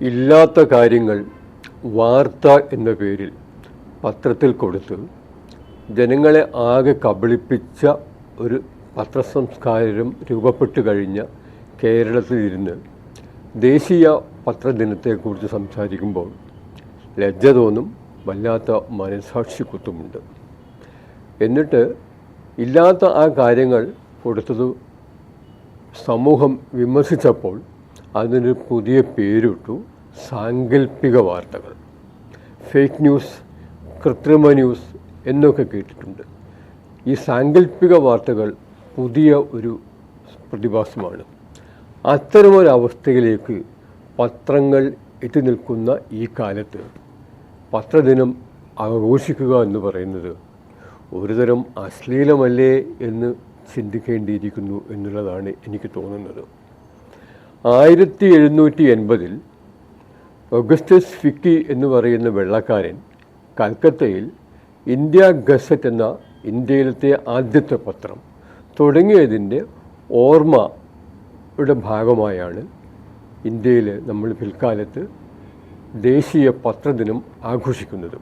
ഇല്ലാത്ത കാര്യങ്ങൾ വാർത്ത എന്ന പേരിൽ പത്രത്തിൽ കൊടുത്ത് ജനങ്ങളെ ആകെ കബളിപ്പിച്ച ഒരു പത്രസംസ്കാരം രൂപപ്പെട്ടു കഴിഞ്ഞ കേരളത്തിൽ കേരളത്തിലിരുന്ന് ദേശീയ പത്രദിനത്തെക്കുറിച്ച് സംസാരിക്കുമ്പോൾ ലജ്ജ തോന്നും വല്ലാത്ത മനസാക്ഷി കുത്തുമുണ്ട് എന്നിട്ട് ഇല്ലാത്ത ആ കാര്യങ്ങൾ കൊടുത്തത് സമൂഹം വിമർശിച്ചപ്പോൾ അതിനൊരു പുതിയ പേരിട്ടു സാങ്കല്പിക വാർത്തകൾ. ഫേക്ക് ന്യൂസ് കൃത്രിമ ന്യൂസ് എന്നൊക്കെ കേട്ടിട്ടുണ്ട്. ഈ സാങ്കല്പിക വാർത്തകൾ പുതിയ ഒരു പ്രതിഭാസമാണ്. അത്തരമൊരവസ്ഥയിലേക്ക് പത്രങ്ങൾ എത്തി നിൽക്കുന്ന ഈ കാലത്ത് പത്രദിനം ആഘോഷിക്കുക എന്ന് പറയുന്നത് ഒരുതരം അശ്ലീലമല്ലേ എന്ന് ചിന്തിക്കേണ്ടിയിരിക്കുന്നു എന്നുള്ളതാണ് എനിക്ക് തോന്നുന്നത്. ആയിരത്തി എഴുന്നൂറ്റി എൺപതിൽ ഒഗസ്റ്റസ് ഫിക്കി എന്ന് പറയുന്ന വെള്ളക്കാരൻ കൽക്കത്തയിൽ ഇന്ത്യ ഗസറ്റ് എന്ന ഇന്ത്യയിലത്തെ ആദ്യത്തെ പത്രം തുടങ്ങിയതിന്റെ ഓർമ്മയുടെ ഭാഗമായാണ് ഇന്ത്യയിൽ നമ്മൾ പിൽക്കാലത്ത് ദേശീയ പത്രദിനം ആഘോഷിക്കുന്നത്.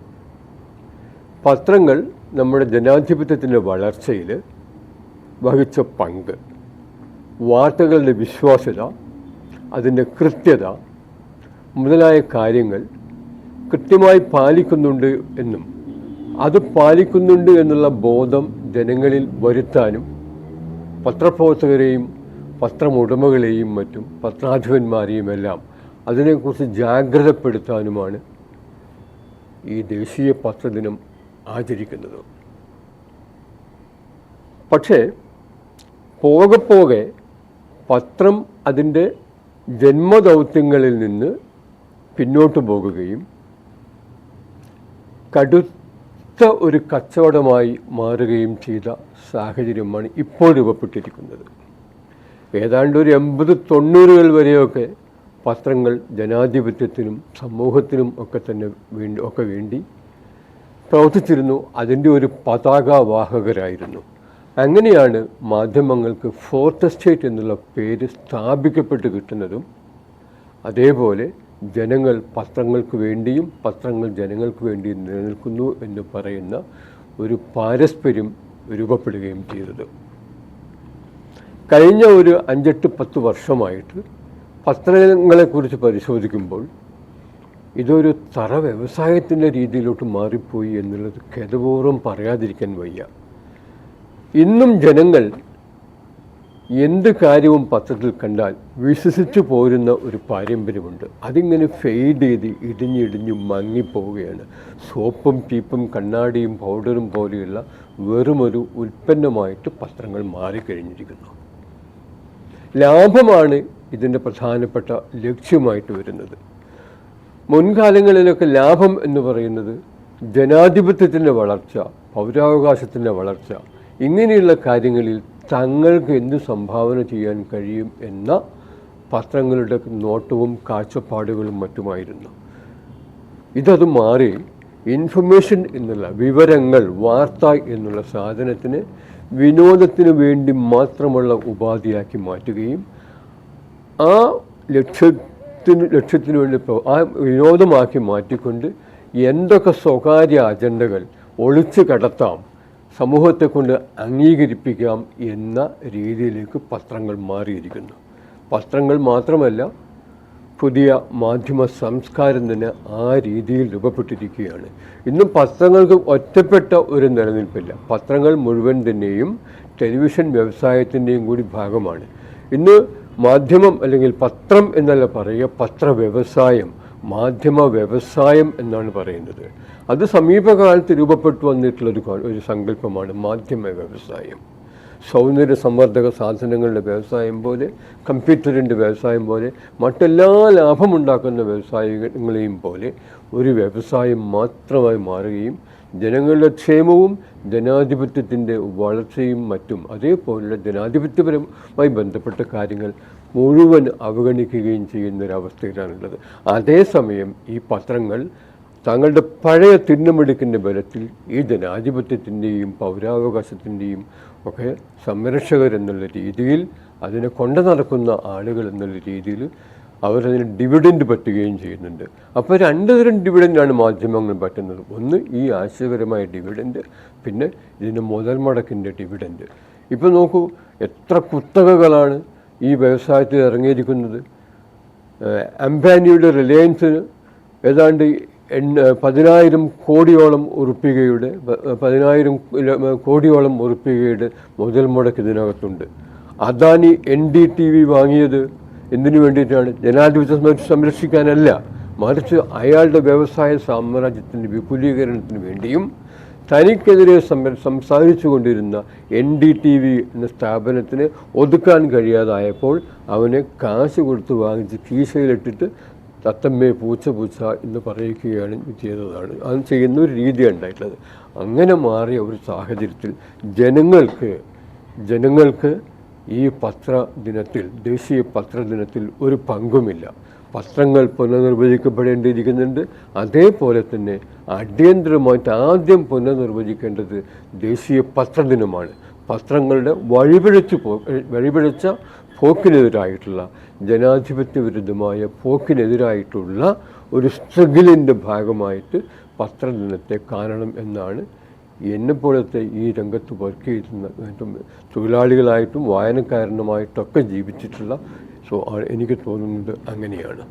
പത്രങ്ങൾ നമ്മുടെ ജനാധിപത്യത്തിന്റെ വളർച്ചയിൽ വഹിച്ച പങ്ക് വാർത്തകളുടെ വിശ്വാസ്യത അതിന്റെ കൃത്യത മുതലായ കാര്യങ്ങൾ കൃത്യമായി പാലിക്കുന്നുണ്ട് എന്നും അത് പാലിക്കുന്നുണ്ട് എന്നുള്ള ബോധം ജനങ്ങളിൽ വരുത്താനും പത്രപ്രവർത്തകരെയും പത്രമുടമകളെയും മറ്റും പത്രാധിപന്മാരെയും എല്ലാം അതിനെക്കുറിച്ച് ജാഗ്രതപ്പെടുത്താനുമാണ് ഈ ദേശീയ പത്രദിനം ആചരിക്കുന്നത്. പക്ഷേ പോകെ പോകെ പത്രം അതിന്റെ ജന്മദൗത്യങ്ങളിൽ നിന്ന് പിന്നോട്ട് പോകുകയും കടുത്ത ഒരു കച്ചവടമായി മാറുകയും ചെയ്ത സാഹചര്യമാണ് ഇപ്പോൾ രൂപപ്പെട്ടിരിക്കുന്നത്. ഏതാണ്ട് ഒരു എൺപത് തൊണ്ണൂറുകൾ വരെയൊക്കെ പത്രങ്ങൾ ജനാധിപത്യത്തിനും സമൂഹത്തിനും ഒക്കെ തന്നെ വേണ്ടി ഒക്കെ വേണ്ടി പ്രവർത്തിച്ചിരുന്നു. അതിന്റെ ഒരു പതാകവാഹകരായിരുന്നു അങ്ങനെയാണ് മാധ്യമങ്ങൾക്ക് ഫോർത്ത് എസ്റ്റേറ്റ് എന്നുള്ള പേര് സ്ഥാപിക്കപ്പെട്ട് കിട്ടുന്നതും അതേപോലെ ജനങ്ങൾ പത്രങ്ങൾക്ക് വേണ്ടിയും പത്രങ്ങൾ ജനങ്ങൾക്ക് വേണ്ടിയും നിലനിൽക്കുന്നു എന്ന് പറയുന്ന ഒരു പാരസ്പര്യം രൂപപ്പെടുകയും ചെയ്തത്. കഴിഞ്ഞ ഒരു അഞ്ചെട്ട് പത്ത് വർഷമായിട്ട് പത്രങ്ങളെക്കുറിച്ച് പരിശോധിക്കുമ്പോൾ ഇതൊരു തറ വ്യവസായത്തിന്റെ രീതിയിലോട്ട് മാറിപ്പോയി എന്നുള്ളത് ഖേദപൂർവം പറയാതിരിക്കാൻ വയ്യ. ഇന്നും ജനങ്ങൾ എന്ത് കാര്യവും പത്രത്തിൽ കണ്ടാൽ വിശ്വസിച്ചു പോരുന്ന ഒരു പാരമ്പര്യമുണ്ട്. അതിങ്ങനെ ഫെയ്ഡ് ചെയ്ത് ഇടിഞ്ഞിടിഞ്ഞ് മങ്ങിപ്പോവുകയാണ്. സോപ്പും ചീപ്പും കണ്ണാടിയും പൗഡറും പോലെയുള്ള വെറുമൊരു ഉൽപ്പന്നമായിട്ട് പത്രങ്ങൾ മാറിക്കഴിഞ്ഞിരിക്കുന്നു. ലാഭമാണ് ഇതിന്റെ പ്രധാനപ്പെട്ട ലക്ഷ്യമായിട്ട് വരുന്നത്. മുൻകാലങ്ങളിലൊക്കെ ലാഭം എന്ന് പറയുന്നത് ജനാധിപത്യത്തിന്റെ വളർച്ച പൗരാവകാശത്തിന്റെ വളർച്ച ഇങ്ങനെയുള്ള കാര്യങ്ങളിൽ തങ്ങൾക്ക് എന്ത് സംഭാവന ചെയ്യാൻ കഴിയും എന്ന പത്രങ്ങളുടെ നോട്ടവും കാഴ്ചപ്പാടുകളും മറ്റുമായിരുന്നു. ഇതത് മാറി ഇൻഫർമേഷൻ എന്നുള്ള വിവരങ്ങൾ വാർത്ത എന്നുള്ള സാധനത്തിന് വിനോദത്തിന് വേണ്ടി മാത്രമുള്ള ഉപാധിയാക്കി മാറ്റുകയും ആ ലക്ഷ്യത്തിന് ലക്ഷ്യത്തിന് വേണ്ടി ആ വിനോദമാക്കി മാറ്റിക്കൊണ്ട് എന്തൊക്കെ സ്വകാര്യ അജണ്ടകൾ ഒളിച്ചു കടത്താം സമൂഹത്തെ കൊണ്ട് അംഗീകരിപ്പിക്കാം എന്ന രീതിയിലേക്ക് പത്രങ്ങൾ മാറിയിരിക്കുന്നു. പത്രങ്ങൾ മാത്രമല്ല പുതിയ മാധ്യമ സംസ്കാരം തന്നെ ആ രീതിയിൽ രൂപപ്പെട്ടിരിക്കുകയാണ്. ഇന്നും പത്രങ്ങൾക്ക് ഒറ്റപ്പെട്ട ഒരു നിലനിൽപ്പില്ല. പത്രങ്ങൾ മുഴുവൻ തന്നെയും ടെലിവിഷൻ വ്യവസായത്തിന്റെയും കൂടി ഭാഗമാണ്. ഇന്ന് മാധ്യമം അല്ലെങ്കിൽ പത്രം എന്നല്ല പറയുക പത്ര വ്യവസായം മാധ്യമ വ്യവസായം എന്നാണ് പറയുന്നത്. അത് സമീപകാലത്ത് രൂപപ്പെട്ടു വന്നിട്ടുള്ള ഒരു ഒരു സങ്കല്പമാണ് മാധ്യമ വ്യവസായം. സൗന്ദര്യ സംവർദ്ധക സാധനങ്ങളുടെ വ്യവസായം പോലെ കമ്പ്യൂട്ടറിന്റെ വ്യവസായം പോലെ മറ്റെല്ലാ ലാഭമുണ്ടാക്കുന്ന വ്യവസായങ്ങളെയും പോലെ ഒരു വ്യവസായം മാത്രമായി മാറുകയും ജനങ്ങളുടെ ക്ഷേമവും ജനാധിപത്യത്തിന്റെ വളർച്ചയും മറ്റും അതേപോലുള്ള ജനാധിപത്യപരമായി ബന്ധപ്പെട്ട കാര്യങ്ങൾ മുഴുവൻ അവഗണിക്കുകയും ചെയ്യുന്ന ഒരവസ്ഥയിലാണുള്ളത് അതേസമയം ഈ പത്രങ്ങൾ തങ്ങളുടെ പഴയ തിന്നുമെടുക്കിന്റെ ബലത്തിൽ ഈ ജനാധിപത്യത്തിന്റെയും പൗരാവകാശത്തിന്റെയും ഒക്കെ സംരക്ഷകർ എന്നുള്ള രീതിയിൽ അതിനെ കൊണ്ടു നടക്കുന്ന ആളുകൾ എന്നുള്ള രീതിയിൽ അവരതിന് ഡിവിഡൻഡ് പറ്റുകയും ചെയ്യുന്നുണ്ട്. അപ്പോൾ രണ്ട് തരം ഡിവിഡന്റാണ് മാധ്യമങ്ങൾ പറ്റുന്നത്. ഒന്ന് ഈ ആശയപരമായ ഡിവിഡൻഡ് പിന്നെ ഇതിന്റെ മുതൽ മുടക്കിന്റെ ഡിവിഡൻഡ് ഇപ്പോൾ നോക്കൂ എത്ര കുത്തകകളാണ് ഈ വ്യവസായത്തിൽ ഇറങ്ങിയിരിക്കുന്നത്. അംബാനിയുടെ റിലയൻസിന് ഏതാണ്ട് പതിനായിരം കോടിയോളം ഉറുപ്പികയുടെ പതിനായിരം കോടിയോളം ഉറുപ്പികയുടെ മുതൽ മുടക്ക് ഇതിനകത്തുണ്ട്. Adani N D T V വാങ്ങിയത് എന്തിനു വേണ്ടിയിട്ടാണ്? ജനാധിപത്യം സംര- സംരക്ഷിക്കാനല്ല മറിച്ച് അയാളുടെ വ്യവസായ സാമ്രാജ്യത്തിന്റെ വിപുലീകരണത്തിന് വേണ്ടിയും തനിക്കെതിരെ സംസാരിച്ചു കൊണ്ടിരുന്ന എൻ ഡി ടി വി എന്ന സ്ഥാപനത്തിന് ഒതുക്കാൻ കഴിയാതായപ്പോൾ അവനെ കാശ് കൊടുത്ത് വാങ്ങിച്ച് കീശയിലിട്ടിട്ട് തത്തമ്മേ പൂച്ച പൂച്ച എന്ന് പറയുകയാണ് ചെയ്തതാണ്. അത് ചെയ്യുന്ന ഒരു രീതിയാണ് ഉണ്ടായിട്ടുള്ളത്. അങ്ങനെ മാറിയ ഒരു സാഹചര്യത്തിൽ ജനങ്ങൾക്ക് ജനങ്ങൾക്ക് ഈ പത്ര ദിനത്തിൽ ദേശീയ പത്രദിനത്തിൽ ഒരു പങ്കുമില്ല. പത്രങ്ങൾ പുനർനിർവചിക്കപ്പെടേണ്ടിയിരിക്കുന്നുണ്ട്. അതേപോലെ തന്നെ അടിയന്തരമായിട്ട് ആദ്യം പുനർനിർവചിക്കേണ്ടത് ദേശീയ പത്രദിനമാണ്. പത്രങ്ങളുടെ വഴിപിഴച്ച് പോ വഴിപിഴച്ച പോക്കിനെതിരായിട്ടുള്ള ജനാധിപത്യ വിരുദ്ധമായ പോക്കിനെതിരായിട്ടുള്ള ഒരു സ്ട്രഗിളിന്റെ ഭാഗമായിട്ട് പത്രദിനത്തെ കാണണം എന്നാണ് എന്നെപ്പോലത്തെ ഈ രംഗത്ത് വർക്ക് ചെയ്യുന്ന തൊഴിലാളികളായിട്ടും വായനക്കാരനുമായിട്ടൊക്കെ ജീവിച്ചിട്ടുള്ള സോ എനിക്ക് തോന്നുന്നത് അങ്ങനെയാണ്.